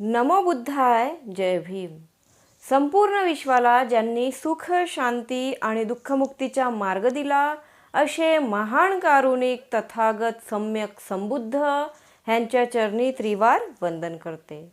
नमो बुद्धाय जय भीम. संपूर्ण विश्वाला ज्यांनी सुख शांती आणि दुःखमुक्तीचा मार्ग दिला असे महान कारुणिक तथागत सम्यक संबुद्ध ह्यांच्या चरणी त्रिवार वंदन करते.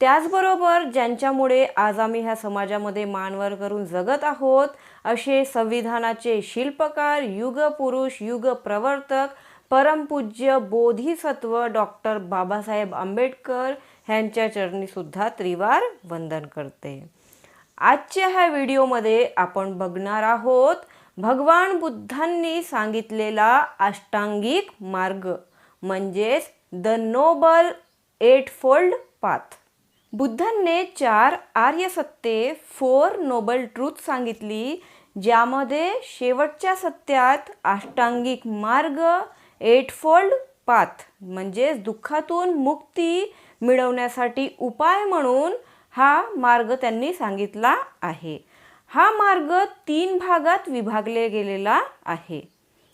त्याचबरोबर ज्यांच्यामुळे आज आम्ही ह्या समाजामध्ये मानवर करून जगत आहोत असे संविधानाचे शिल्पकार युगपुरुष युग प्रवर्तक परमपूज्य बोधिसत्व डॉक्टर बाबासाहेब आंबेडकर ह्यांच्या चरणीसुद्धा त्रिवार वंदन करते. आजच्या ह्या व्हिडिओमध्ये आपण बघणार आहोत भगवान बुद्धांनी सांगितलेला अष्टांगिक मार्ग म्हणजेच the noble eightfold path बुद्धांनी चार आर्य सत्ये फोर नोबल ट्रूथ सांगितली ज्यामध्ये शेवटच्या सत्यात अष्टांगिक मार्ग एटफोल्ड पाथ म्हणजेच दुःखातून मुक्ती मिळवण्यासाठी उपाय म्हणून हा मार्ग त्यांनी सांगितला आहे. हा मार्ग तीन भागात विभागले गेलेला आहे.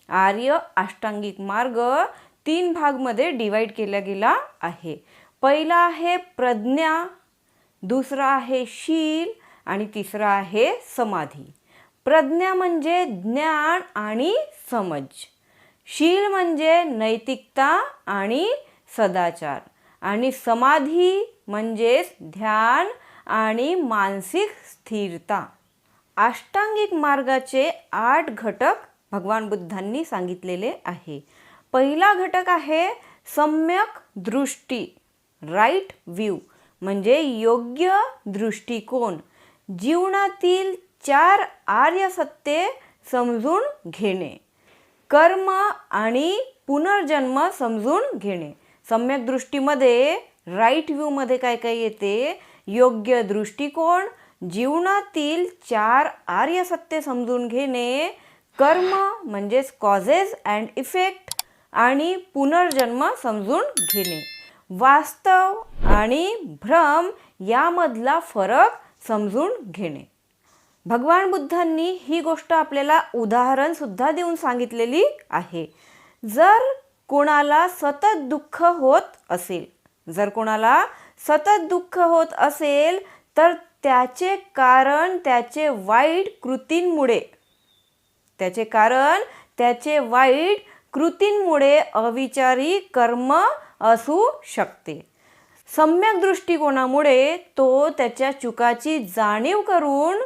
आर्य अष्टांगिक मार्ग तीन भागमध्ये डिवाईड केला गेला आहे. पहिला आहे प्रज्ञा दुसरा आहे शील आणि तिसरा आहे समाधी. प्रज्ञा म्हणजे ज्ञान आणि समज. शील म्हणजे नैतिकता आणि सदाचार. आणि समाधी म्हणजेच ध्यान आणि मानसिक स्थिरता. अष्टांगिक मार्गाचे आठ घटक भगवान बुद्धांनी सांगितलेले आहे. पहिला घटक आहे सम्यक दृष्टी राईट व्ह्यू म्हणजे योग्य दृष्टिकोन. जीवनातील चार आर्य सत्ये समजून घेणे. कर्म आणि पुनर्जन्म समजून घेणे. सम्यक दृष्टीमध्ये राईट व्ह्यूमध्ये काय काय येते? योग्य दृष्टिकोन जीवनातील चार आर्य सत्य समजून घेणे कर्म म्हणजेच कॉझेस अँड इफेक्ट आणि पुनर्जन्म समजून घेणे. वास्तव आणि भ्रम यामधला फरक समजून घेणे. भगवान बुद्धांनी ही गोष्ट आपल्याला उदाहरणसुद्धा देऊन सांगितलेली आहे. जर कोणाला सतत दुःख होत असेल. जर कोणाला सतत दुःख होत असेल तर त्याचे कारण त्याचे वाईट कृतींमुळे. त्याचे कारण त्याचे वाईट कृतींमुळे अविचारी कर्म असू शकते. सम्यक दृष्टिकोनामुळे तो त्याच्या चुकाची जाणीव करून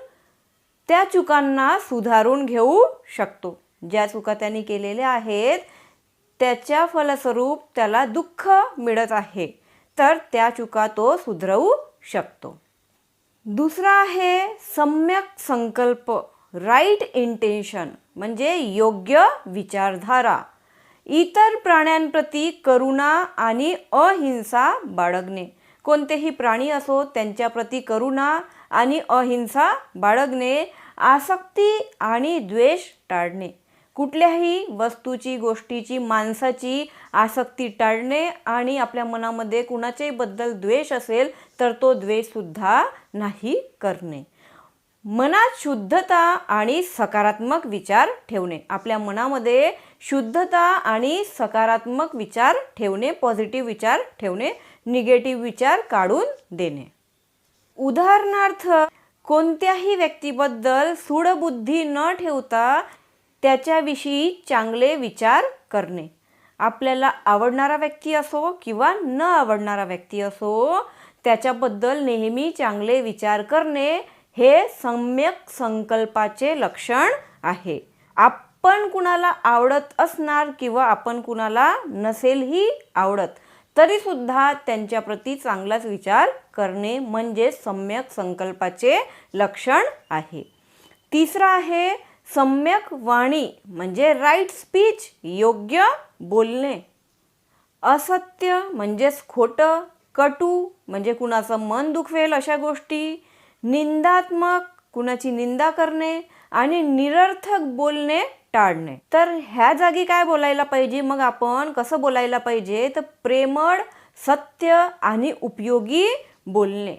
त्या चुकांना सुधारून घेऊ शकतो. ज्या चुका त्यांनी केलेल्या आहेत त्याच्या फलस्वरूप त्याला दुःख मिळत आहे. तर त्या चुका तो सुधरवू शकतो. दुसरा आहे सम्यक संकल्प राईट इंटेन्शन म्हणजे योग्य विचारधारा. इतर प्राण्यांप्रती करुणा आणि अहिंसा बाळगणे. कोणतेही प्राणी असो त्यांच्याप्रती करुणा आणि अहिंसा बाळगणे आसक्ती आणि द्वेष टाळणे. कुठल्याही वस्तूची गोष्टीची माणसाची आसक्ती टाळणे आणि आपल्या मनामध्ये कुणाच्याही बद्दल द्वेष असेल तर तो द्वेषसुद्धा नाही करणे. मनात शुद्धता आणि सकारात्मक विचार ठेवणे. आपल्या मनामध्ये शुद्धता आणि सकारात्मक विचार ठेवणे पॉझिटिव्ह विचार ठेवणे निगेटिव्ह विचार काढून देणे. उदाहरणार्थ कोणत्याही व्यक्तीबद्दल सूडबुद्धी न ठेवता त्याच्याविषयी चांगले विचार करणे. आपल्याला आवडणारा व्यक्ती असो किंवा न आवडणारा व्यक्ती असो त्याच्याबद्दल नेहमी चांगले विचार करणे हे सम्यक संकल्पाचे लक्षण आहे. आपण कुणाला आवडत असणार किंवा आपण कुणाला नसेलही आवडत तरीसुद्धा त्यांच्याप्रती चांगलाच विचार करणे म्हणजे सम्यक संकल्पाचे लक्षण आहे. तिसरा आहे सम्यक वाणी म्हणजे राईट स्पीच योग्य बोलणे. असत्य म्हणजेच खोटं कटू म्हणजे कुणाचं मन दुखवेल अशा गोष्टी निंदात्मक कुणाची निंदा करणे आणि निरर्थक बोलणे टाळणे. तर ह्या जागी काय बोलायला पाहिजे? मग आपण कसं बोलायला पाहिजे? तर प्रेमळ सत्य आणि उपयोगी बोलणे.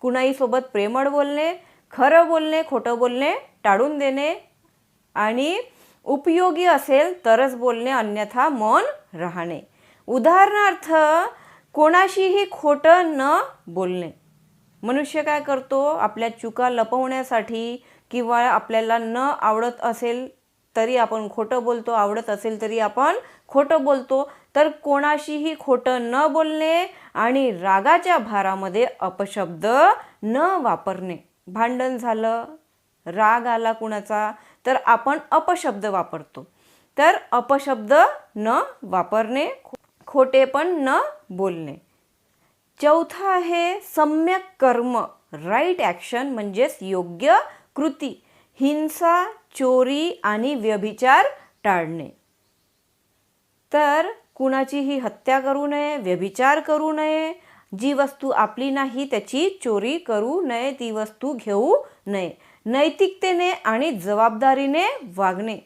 कुणाही सोबत प्रेमळ बोलणे खरं बोलणे खोटं बोलणे टाळून देणे आणि उपयोगी असेल तरच बोलणे अन्यथा मौन राहणे. उदाहरणार्थ कोणाशीही खोटं न बोलणे. मनुष्य काय करतो? आपल्या चुका लपवण्यासाठी किंवा आपल्याला न आवडत असेल तरी आपण खोटं बोलतो आवडत असेल तरी आपण खोटं बोलतो. तर कोणाशीही खोटं न बोलणे आणि रागाच्या भारामध्ये अपशब्द न वापरणे. भांडण झालं राग आला कुणाचा तर आपण अपशब्द वापरतो. तर अपशब्द न वापरणे खोटे पण न बोलणे. चौथा आहे सम्यक कर्म राईट ॲक्शन म्हणजेच योग्य कृती हिंसा चोरी आणि व्यभिचार टाळणे. तर कुणाचीही हत्या करू नये व्यभिचार करू नये जी वस्तू आपली नाही त्याची चोरी करू नये ती वस्तू घेऊ नये. नैतिकतेने आणि जबाबदारीने वागणे.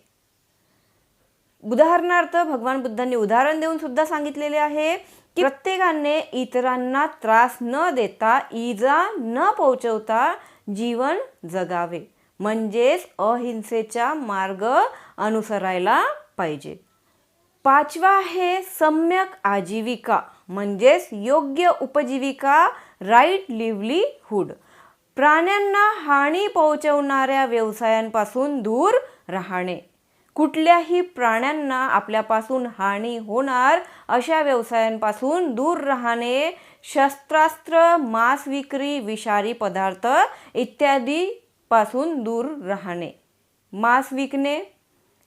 उदाहरणार्थ भगवान बुद्धांनी उदाहरण देऊन सुद्धा सांगितलेले आहे की प्रत्येकाने इतरांना त्रास न देता इजा न पोहोचवता जीवन जगावे. म्हणजेच अहिंसेचा मार्ग अनुसरायला पाहिजे. पाचवा आहे सम्यक आजीविका म्हणजेच योग्य उपजीविका राईट लिव्हलीहूड. प्राण्यांना हानी पोहोचवणाऱ्या व्यवसायांपासून दूर राहणे. कुठल्याही प्राण्यांना आपल्यापासून हानी होणार अशा व्यवसायांपासून दूर राहणे शस्त्रास्त्र मांस विक्री विषारी पदार्थ इत्यादी पासून दूर राहणे. मांस विकणे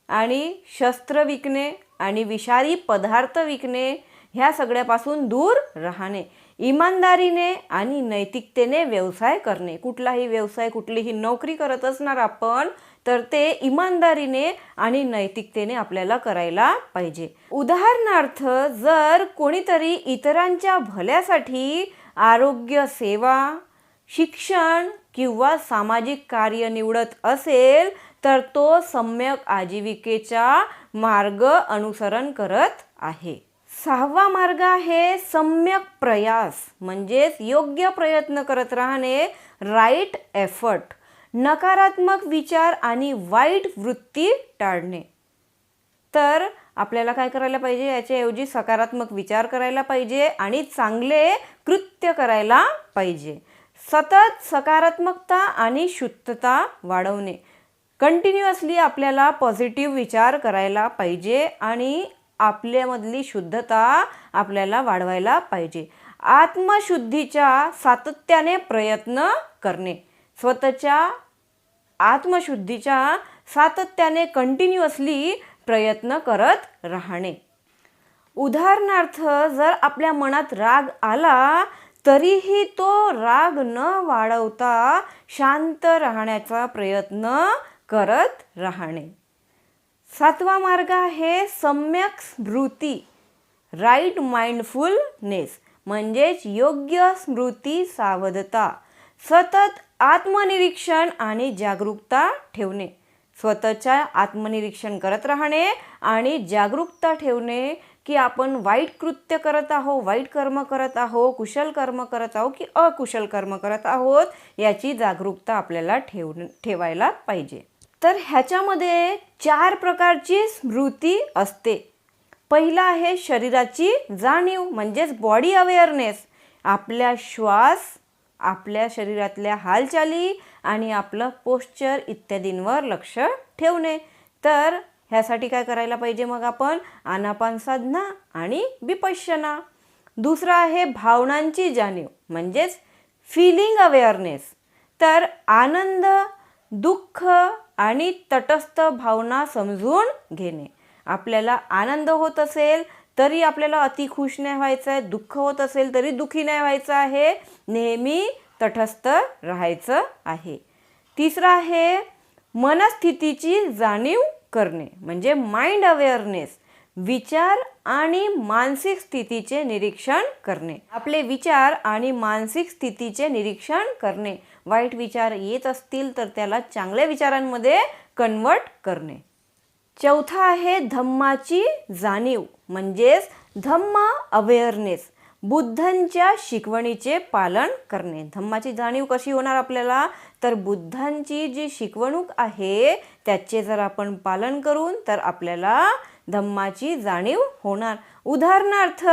आणि शस्त्र विकणे आणि विषारी पदार्थ विकणे ह्या सगळ्यापासून दूर राहणे. इमानदारीने आणि नैतिकतेने व्यवसाय करणे. कुठलाही व्यवसाय कुठलीही नोकरी करत असणार आपण तर ते इमानदारीने आणि नैतिकतेने आपल्याला करायला पाहिजे. उदाहरणार्थ जर कोणीतरी इतरांच्या भल्यासाठी आरोग्य सेवा शिक्षण किंवा सामाजिक कार्य निवडत असेल तर तो सम्यक आजीविकेचा मार्ग अनुसरण करत आहे. सहावा मार्ग आहे सम्यक प्रयास म्हणजेच योग्य प्रयत्न करत राहणे राईट एफर्ट नकारात्मक विचार आणि वाईट वृत्ती टाळणे. तर आपल्याला काय करायला पाहिजे? याच्याऐवजी सकारात्मक विचार करायला पाहिजे आणि चांगले कृत्य करायला पाहिजे. सतत सकारात्मकता आणि शुद्धता वाढवणे. कंटिन्युअसली आपल्याला पॉझिटिव्ह विचार करायला पाहिजे आणि आपल्यामधली शुद्धता आपल्याला वाढवायला पाहिजे. आत्मशुद्धीच्या सातत्याने प्रयत्न करणे. स्वतःच्या आत्मशुद्धीच्या सातत्याने कंटिन्युअसली प्रयत्न करत राहणे. उदाहरणार्थ जर आपल्या मनात राग आला तरीही तो राग न वाढवता शांत राहण्याचा प्रयत्न करत राहणे. सातवा मार्ग आहे सम्यक स्मृती राईट माइंडफुलनेस म्हणजेच योग्य स्मृती सावधता सतत आत्मनिरीक्षण आणि जागरूकता ठेवणे. स्वतःच्या आत्मनिरीक्षण करत राहणे आणि जागरूकता ठेवणे की आपण वाईट कृत्य करत आहो वाईट कर्म करत आहो कुशल कर्म करत आहो की अकुशल कर्म करत आहोत याची जागरूकता आपल्याला ठेव ठेवायला पाहिजे. तर ह्याच्यामध्ये चार प्रकारची स्मृती असते. पहिला आहे शरीराची जाणीव म्हणजेच बॉडी अवेअरनेस आपल्या श्वास आपल्या शरीरातल्या हालचाली आणि आपलं पोश्चर इत्यादींवर लक्ष ठेवणे. तर ह्यासाठी काय करायला पाहिजे मग आपण? आनापान साधना आणि विपश्यना. दुसरं आहे भावनांची जाणीव म्हणजेच फिलिंग अवेअरनेस तर आनंद दुःख आणि तटस्थ भावना समजून घेणे. आपल्याला आनंद होत असेल तरी आपल्याला अति खुश नाही व्हायचं आहे दुःख होत असेल तरी दुःखी नाही व्हायचं आहे. नेहमी तटस्थ राहायचं आहे. तिसरं आहे मनस्थितीची जाणीव करणे म्हणजे माइंड अवेअरनेस विचार आणि मानसिक स्थितीचे निरीक्षण करणे. आपले विचार आणि मानसिक स्थितीचे निरीक्षण करणे वाईट विचार येत असतील तर त्याला चांगल्या विचारांमध्ये कन्वर्ट करणे. चौथा आहे धम्माची जाणीव म्हणजेच धम्म अवेअरनेस बुद्धांच्या शिकवणीचे पालन करणे. धम्माची जाणीव कशी होणार आपल्याला? तर बुद्धांची जी शिकवणूक आहे त्याचे जर आपण पालन करून तर आपल्याला धम्माची जाणीव होणार. उदाहरणार्थ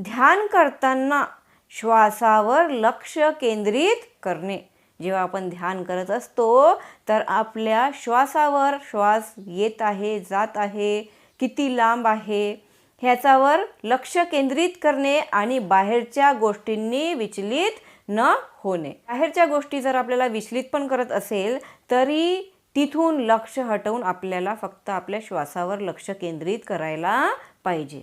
ध्यान करताना श्वासावर लक्ष केंद्रित करणे. जेव्हा आपण ध्यान करत असतो तर आपल्या श्वासावर श्वास येत आहे जात आहे किती लांब आहे ह्याच्यावर लक्ष केंद्रित करणे आणि बाहेरच्या गोष्टींनी विचलित न होणे. बाहेरच्या गोष्टी जर आपल्याला विचलित पण करत असेल तरी तिथून लक्ष हटवून आपल्याला फक्त आपल्या श्वासावर लक्ष केंद्रित करायला पाहिजे.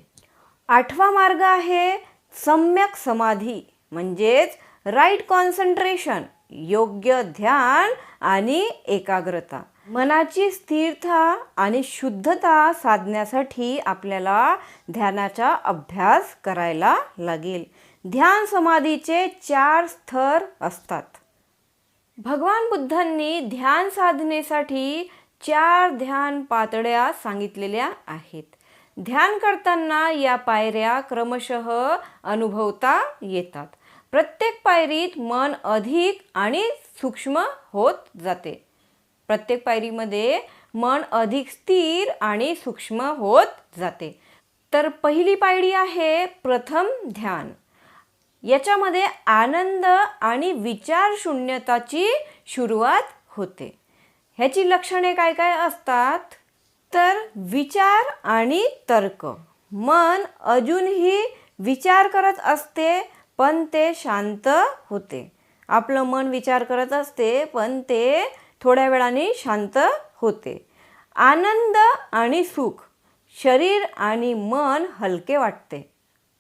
आठवा मार्ग आहे सम्यक समाधी म्हणजेच राईट कॉन्सन्ट्रेशन योग्य ध्यान आणि एकाग्रता. मनाची स्थिरता आणि शुद्धता साधण्यासाठी आपल्याला ध्यानाचा अभ्यास करायला लागेल. ध्यान समाधीचे चार स्तर असतात. भगवान बुद्धांनी ध्यान साधनेसाठी चार ध्यान पातळ्या सांगितलेल्या आहेत. ध्यान करताना या पायऱ्या क्रमशः अनुभवता येतात. प्रत्येक पायरीत मन अधिक आणि सूक्ष्म होत जाते. प्रत्येक पायरीमध्ये मन अधिक स्थिर आणि सूक्ष्म होत जाते. तर पहिली पायरी आहे प्रथम ध्यान. याच्यामध्ये आनंद आणि विचार शून्यताची सुरुवात होते. ह्याची लक्षणे काय काय असतात? तर विचार आणि तर्क. मन अजूनही विचार करत असते पण ते शांत होते. आपलं मन विचार करत असते पण ते थोड्या वेळाने शांत होते. आनंद आणि सुख शरीर आणि मन हलके वाटते.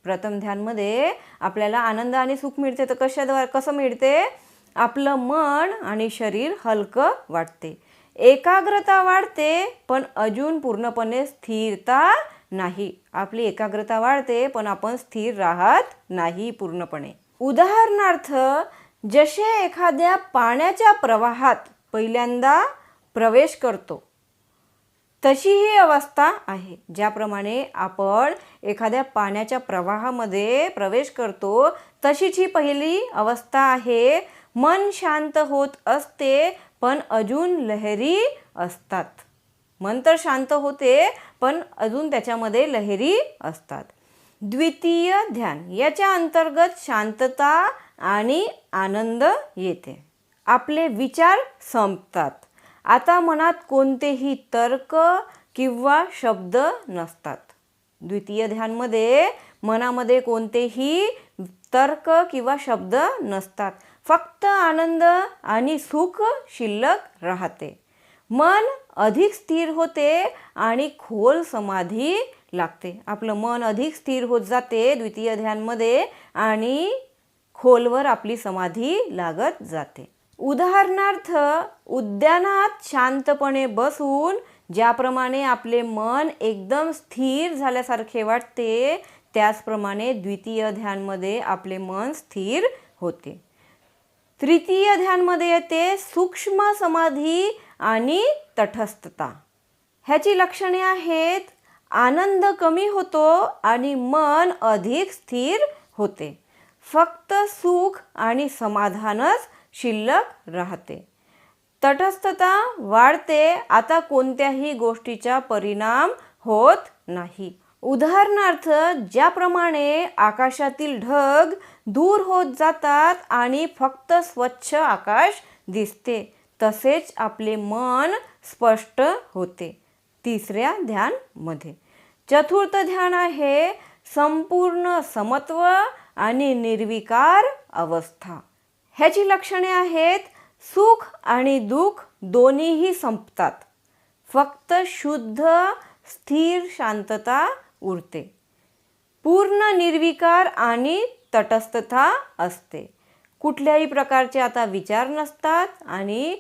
प्रथम ध्यानमध्ये आपल्याला आनंद आणि सुख मिळते तर कशाद्वारे कसं मिळते? आपलं मन आणि शरीर हलकं वाटते. एकाग्रता वाढते पण अजून पूर्णपणे स्थिरता नाही. आपली एकाग्रता वाढते पण आपण स्थिर राहत नाही पूर्णपणे. उदाहरणार्थ जसे एखाद्या पाण्याच्या प्रवाहात पहिल्यांदा प्रवेश करतो तशी ही अवस्था आहे. ज्याप्रमाणे आपण एखाद्या पाण्याच्या प्रवाहामध्ये प्रवेश करतो तशीच ही पहिली अवस्था आहे मन शांत होत असते पण अजून लहरी असतात. मन तर शांत होते पण अजून त्याच्यामध्ये लहरी असतात. द्वितीय ध्यान याच्या अंतर्गत शांतता आणि आनंद येते. आपले विचार संपतात. आता मनात कोणतेही तर्क किंवा शब्द नसतात. द्वितीय ध्यानमध्ये मनामध्ये कोणतेही तर्क किंवा शब्द नसतात. फक्त आनंद आणि सुख शिल्लक राहते. मन अधिक स्थिर होते आणि खोल समाधी लागते. आपलं मन अधिक स्थिर होत जाते द्वितीय ध्यानमध्ये आणि खोलवर आपली समाधी लागत जाते. उदाहरणार्थ उद्यानात शांतपणे बसून ज्याप्रमाणे आपले मन एकदम स्थिर झाल्यासारखे वाटते त्याचप्रमाणे द्वितीय ध्यानमध्ये आपले मन स्थिर होते. तृतीय ध्यानमध्ये येते सूक्ष्म समाधी आणि तटस्थता. ह्याची लक्षणे आहेत आनंद कमी होतो आणि मन अधिक स्थिर होते. फक्त सुख आणि समाधानच शिल्लक राहते. तटस्थता वाढते आता कोणत्याही गोष्टीचा परिणाम होत नाही. उदाहरणार्थ ज्याप्रमाणे आकाशातील ढग दूर होत जातात आणि फक्त स्वच्छ आकाश दिसते तसेच आपले मन स्पष्ट होते. तिसऱ्या ध्यानमध्ये. चतुर्थ ध्यान आहे संपूर्ण समत्व आणि निर्विकार अवस्था. ह्याची लक्षणे आहेत सुख आणि दुःख दोन्हीही संपतात. फक्त शुद्ध स्थिर शांतता उरते. पूर्ण निर्विकार आणि तटस्थता असते. कुठल्याही प्रकारचे आता विचार नसतात आणि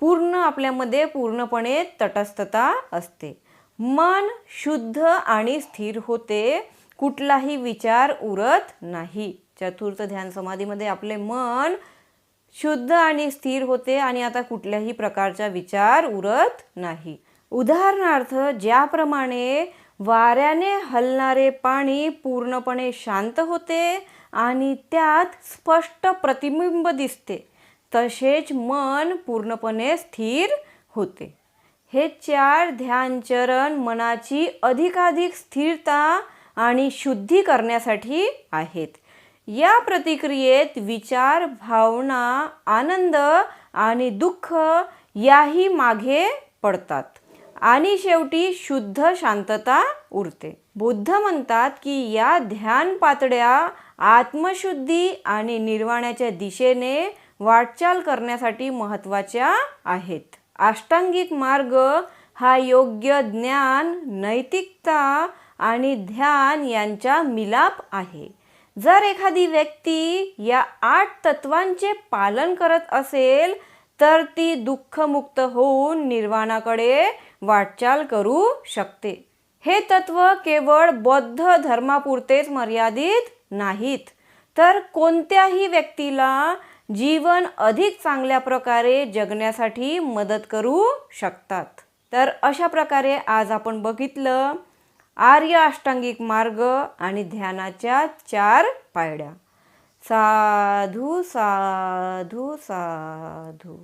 पूर्ण आपल्यामध्ये पूर्णपणे तटस्थता असते. मन शुद्ध आणि स्थिर होते. कुठलाही विचार उरत नाही. चतुर्थ ध्यान समाधीमध्ये आपले मन शुद्ध आणि स्थिर होते आणि आता कुठल्याही प्रकारचा विचार उरत नाही. उदाहरणार्थ ज्याप्रमाणे वाऱ्याने हलणारे पाणी पूर्णपणे शांत होते आणि त्यात स्पष्ट प्रतिबिंब दिसते. तसेच मन पूर्णपणे स्थिर होते. हे चार ध्यानचरण मनाची अधिकाधिक स्थिरता आणि शुद्धी करण्यासाठी आहेत. या प्रतिक्रियेत विचार भावना आनंद आणि दुःख याही मागे पडतात आणि शेवटी शुद्ध शांतता उरते. बुद्ध म्हणतात की या ध्यान पातळ्या आत्मशुद्धी आणि निर्वाणाच्या दिशेने वाटचाल करण्यासाठी महत्त्वाच्या आहेत. अष्टांगिक मार्ग हा योग्य ज्ञान नैतिकता आणि ध्यान यांचा मिलाप आहे. जर एखादी व्यक्ती या आठ तत्वांचे पालन करत असेल तर ती दुःखमुक्त होऊन निर्वाणाकडे वाटचाल करू शकते. हे तत्व केवळ बौद्ध धर्मापुरतेच मर्यादित नाहीत. तर कोणत्याही व्यक्तीला जीवन अधिक चांगल्या प्रकारे जगण्यासाठी मदत करू शकतात. तर अशा प्रकारे आज आपण बघितलं आर्य अष्टांगिक मार्ग आणि ध्यानाच्या चार पायड्या साधू साधू साधू.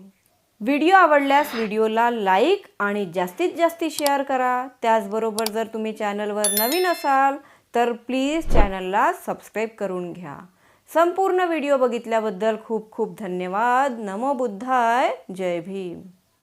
व्हिडिओ आवडल्यास व्हिडिओला लाईक आणि जास्तीत जास्त शेअर करा. त्याचबरोबर जर तुम्ही चॅनलवर नवीन असाल तर प्लीज चॅनलला सबस्क्राईब करून घ्या. संपूर्ण व्हिडिओ बघितल्याबद्दल खूप खूप धन्यवाद. नमो बुद्धाय. जय भीम.